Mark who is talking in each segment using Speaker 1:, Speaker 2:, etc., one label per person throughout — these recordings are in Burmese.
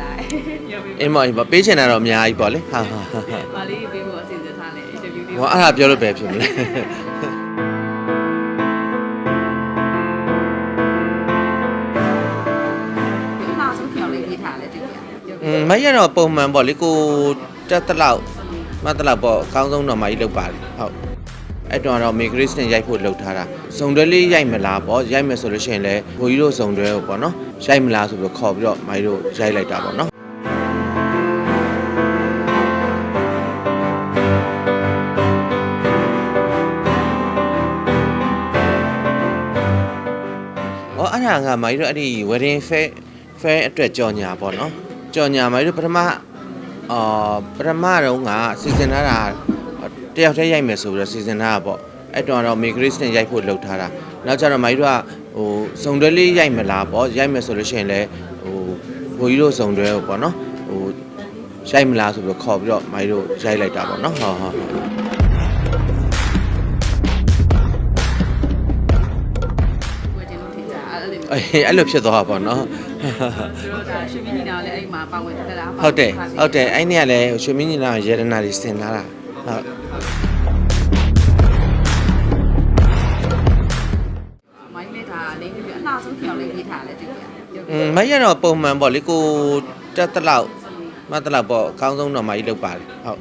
Speaker 1: သားရပြီ
Speaker 2: အင်းမအင်းမပေးချင်တာတော့အများကြီးပေါ့လေဟာဟာဟာဟာ
Speaker 1: ပါလေးပေးဖို့အစီအစဉ်ထားလဲ interview လေး
Speaker 2: ဟောအဲ့ဒါပြောလို့ပဲဖြစ်မလဲ
Speaker 1: အမှားဆုံးပြောင်းလေးပေးထားလဲတူပြ
Speaker 2: อืมမရတော့ပုံမှန်ပေါ့လေကိုတက်တလောက်မတ်တလောက်ပေါ့အကောင်းဆုံးတော့မကြီးလောက်ပါတယ်ဟုတ် အဲ့တော့တော့မေဂရစ်နဲ့ရိုက်ဖို့လုပ်ထားတာစုံတွဲလေးရိုက်မလားပေါ့ရိုက်မယ်ဆိုလို့ရှိရင်လည်းဘိုးကြီးတို့စုံတွဲကိုပေါ့နော်ရိုက်မလားဆိုပြီးခေါ်ပြီးတော့မကြီးတို့ရိုက်လိုက်တာပေါ့နော်။ဟောအဲ့ဒါကမိုင်းတို့အဲ့ဒီ wedding fair fair အတွက်ကြော်ညာပေါ့နော်။ကြော်ညာမိုင်းတို့ပထမအာပထမတော့ကစီစဉ်ထားတာ တယောက်တည်းရိုက်မယ်ဆိုပြီးတော့စီစဉ်ထားတာပေါ့။အဲ့တော့တော့ Migris နဲ့ရိုက်ဖို့လုပ်ထားတာ။နောက်ကျတော့မိုင်းတို့ကဟိုစုံတွဲလေးရိုက်မလားပေါ့။ရိုက်မယ်ဆိုလို့ရှိရင်လည်းဟိုဘိုးကြီးတို့စုံတွဲကိုပေါ့နော်။ဟိုရိုက်မလားဆိုပြီးတော့ခေါ်ပြီးတော့မိုင်းတို့ရိုက်လိုက်တာပေါ့နော်။ဟုတ်ဟုတ်ဟုတ်
Speaker 1: ဝယ်တင်လို့ထင်ကြအဲ့လို
Speaker 2: အေးအဲ့လိုဖြစ်သွားတာပေါ့နော်
Speaker 1: သူတို့ဒါရွှေမင်းညီနာလည်းအဲ့မှာပါဝင်တက်တာ
Speaker 2: ဟုတ်တယ်ဟုတ်တယ်အဲ့နေ့ကလည်းရွှေမင်းကြီးနာရေရနာတွေစင်လာတာ ဟုတ်
Speaker 1: မိုင်းလေးဒါလေးပြအမှားဆုံးပြောင်းလေးပေးထားလဲတူပြ
Speaker 2: อืมမရတော့ပုံမှန်ပေါ့လေကိုတက်တလောက်မတ်တလောက်ပေါ့အကောင်းဆုံးတော့မကြီးလောက်ပါတယ်ဟုတ်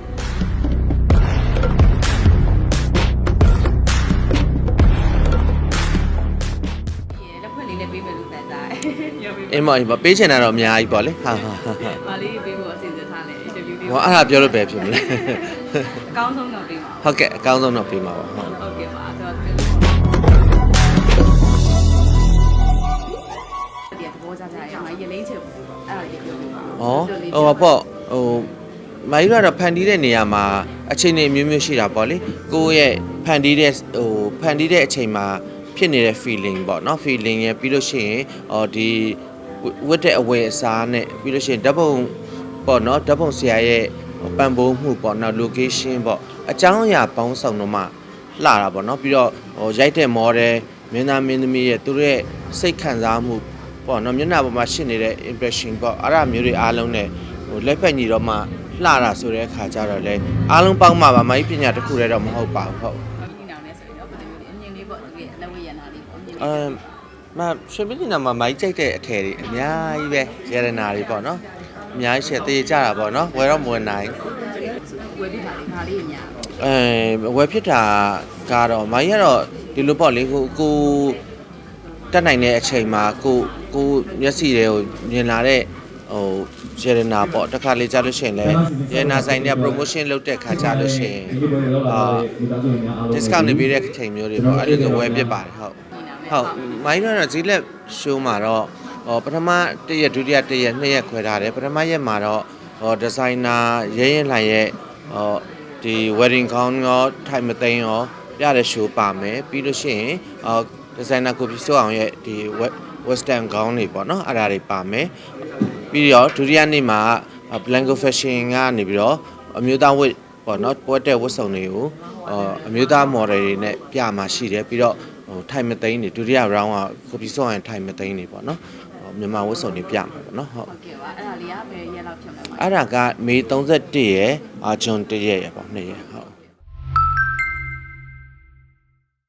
Speaker 1: လက်ဖွင့်လေးလည်းပေးမယ်လို့တန်သားရပြီ
Speaker 2: အင်းမအင်းမပေးချင်တာတော့အများကြီးပေါ့လေဟာဟာဟာဟာ
Speaker 1: ပါလေးပေးဖို့အစီအစဉ်ထားလဲ interview လေး
Speaker 2: ဟောအဲ့ဒါပြောလို့ပဲဖြစ်မလဲ
Speaker 1: အကောင်းဆုံးတော့ပေးပါ
Speaker 2: ဟုတ်ကဲ့အကောင်းဆုံးတော့ပေးမှာပါဟုတ်
Speaker 1: ဟုတ်ကဲ့ပါဆိုတော့ဒီဘောကြကြရအောင်ရလိမ့်ချင်အဲ့ဒါလေးပြောပြပါ
Speaker 2: ဩဟိုပါပေါ့ဟိုမကြီးကတော့ဖန်တီးတဲ့နေရာမှာအချိန်တွေမျိုးမျိုးရှိတာပေါ့လေကိုယ့်ရဲ့ဖန်တီးတဲ့ဟိုဖန်တီးတဲ့အချိန်မှာဖြစ်နေတဲ့ feeling ပေါ့နော် feeling ရပြီးလို့ရှိရင်ဟောဒီဝတ်တဲ့အဝယ်အစားနဲ့ပြီးလို့ရှိရင်ဓာတ်ပုံပေါ့နော်ဓာတ်ပုံဆရာရဲ့ ပံပိုးမှုပေါ့နော် location ပေါ့အကြောင်းအရာပေါင်းစုံတော့မှလှတာပေါ့နော်ပြီးတော့ဟိုရိုက်တဲ့ model မင်းသားမင်းသမီးရဲ့သူတို့ရဲ့စိတ်ခံစားမှုပေါ့နော်မျက်နှာပေါ်မှာရှင်းနေတဲ့ impression ပေါ့အဲ့ဒါမျိုးတွေအားလုံးနဲ့ဟိုလက်ဖက်ညီတော့မှလှတာဆိုတဲ့အခါကျတော့လေအားလုံးပေါင်းမှာပါမကြီးပညာတစ်ခုတည်းတော့မဟုတ်ပါဘူးဟုတ်
Speaker 1: ဒီနောင်နဲ့ဆိုရင်တော့ဘယ်လိုလဲအမြင်လေးပေါ့တကယ်အလက်ဝဲရနာလေးပေါ့အမြင်
Speaker 2: အ
Speaker 1: လေး
Speaker 2: မ်မရွှေမင်းကြီးနာမှာမိုက်ကြိုက်တဲ့အထည်တွေအများကြီးပဲရတနာတွေပေါ့နော် အများကြီးရှယ်တေးကြတာပေါ့နော်ဝယ်တော့မဝင်နိုင်
Speaker 1: ဝယ်ပြီးပါလေဒါလေးညာ
Speaker 2: အဲဝယ်ဖြစ်တာကတော့မိုင်းကတော့ဒီလိုပေါ့လေကိုကိုတက်နိုင်တဲ့အချိန်မှာကိုကိုမျက်စိတွေကိုမြင်လာတဲ့ဟိုရတနာပေါ့တစ်ခါလေကြားလို့ရှိရင်လည်းရတနာဆိုင်တွေက promotion လုပ်တဲ့ခါကြားလို့ရှိရင်အာ discount နေပေးတဲ့အချိန်မျိုးတွေပေါ့အဲ့လိုဆိုဝယ်ဖြစ်ပါတယ်ဟုတ်ဟုတ်မိုင်းတော့ဈေးလက်ရှိုးမှာတော့ ဟောပထမတစ်ရက်ဒုတိယတစ်ရက်နှစ်ရက်ခွဲထားတယ်ပထမရက်မှာတော့ဟောဒီဇိုင်နာရဲရင်လှိုင်ရဲ့ဟောဒီ wedding gown ရောထိုင်မသိန်းရောပြတဲ့ show ပါမယ်ပြီးလို့ရှိရင်ဟောဒီဇိုင်နာကိုပြစိုးအောင်ရဲ့ဒီ western gown တွေပေါ့နော်အဲ့ဒါတွေပါမယ်ပြီးတော့ဒုတိယနေ့မှာ blanco fashion ကနေပြီးတော့အမျိုးသားဝတ်ပေါ့နော်ပွဲတဲ့ဝတ်စုံတွေကိုဟောအမျိုးသား model တွေနဲ့ပြမှာရှိတယ်ပြီးတော့ဟိုထိုင်မသိန်းနေဒုတိယ round ကကိုပီဆော့ရင်ထိုင်မသိန်းနေပေါ့နော်ဟို မြန်မာဝတ်စုံတွေပြမှာပေါ့နော်ဟုတ်
Speaker 1: ဟုတ်ကဲ့ပါအဲ့ဒါလေးကဘယ်ရက်လောက်ဖြစ်မလဲ
Speaker 2: အဲ့ဒါကမေ31ရယ်အာဂျွန်1ရက်ရယ်ပေါ့2ရက်